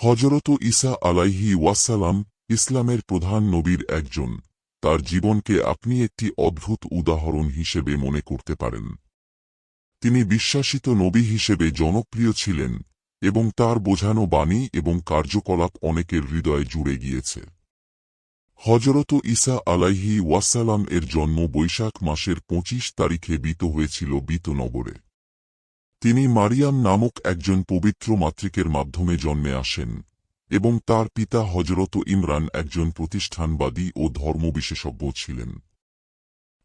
হজরত ঈসা আলাইহি ওয়াসালাম ইসলামের প্রধান নবীর একজন। তার জীবনকে আপনি একটি অদ্ভুত উদাহরণ হিসেবে মনে করতে পারেন। তিনি বিশ্বাসিত নবী হিসেবে জনপ্রিয় ছিলেন এবং তার বোঝানো বাণী এবং কার্যকলাপ অনেকের হৃদয়ে জুড়ে গিয়েছে। হজরত ঈসা আলাইহি ওয়াসালাম এর জন্ম বৈশাখ মাসের পঁচিশ তারিখে বিত হয়েছিল বিতনগরে। তিনি মারিয়াম নামক একজন পবিত্র মাতৃকের মাধ্যমে জন্মে আসেন, এবং তার পিতা হজরত ইমরান একজন প্রতিষ্ঠানবাদী ও ধর্ম বিশেষজ্ঞ ছিলেন।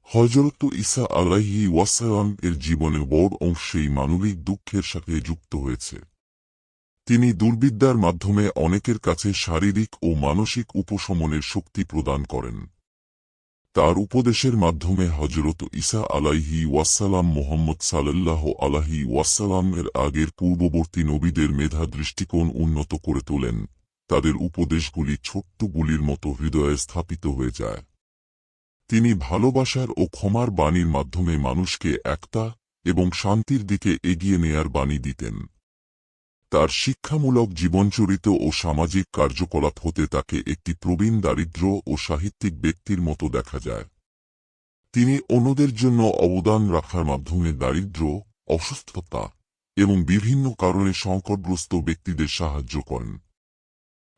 হজরত ঈসা আলাইহি ওয়াসালাম এর জীবনে বড় অংশেই মানবিক দুঃখের সাথে যুক্ত হয়েছে। তিনি দুর্বিদ্যার মাধ্যমে অনেকের কাছে শারীরিক ও মানসিক উপশমনের শক্তি প্রদান করেন। তার উপদেশের মাধ্যমে হজরত ঈসা আলাইহি ওয়াসালাম মোহাম্মদ সাল্লাহ আলাহি ওয়াসালাম এর আগের পূর্ববর্তী নবীদের মেধা দৃষ্টিকোণ উন্নত করে তোলেন। তাদের উপদেশগুলি ছোট্ট গুলির মতো হৃদয়ে স্থাপিত হয়ে যায়। তিনি ভালোবাসার ও ক্ষমার বাণীর মাধ্যমে মানুষকে একতা এবং শান্তির দিকে এগিয়ে নেয়ার বাণী দিতেন। তার শিক্ষামূলক জীবনচরিত ও সামাজিক কার্যকলাপ হতে তাকে একটি প্রবীণ দারিদ্র ও সাহিত্যিক ব্যক্তির মতো দেখা যায়। তিনি অন্যদের জন্য অবদান রাখার মাধ্যমে দারিদ্র অসুস্থতা এবং বিভিন্ন কারণে সংকটগ্রস্ত ব্যক্তিদের সাহায্য করেন।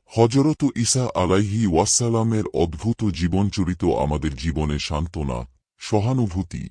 হজরত ঈসা আলাইহি ওয়াসালামের অদ্ভুত জীবনচরিত আমাদের জীবনে সান্ত্বনা, সহানুভূতি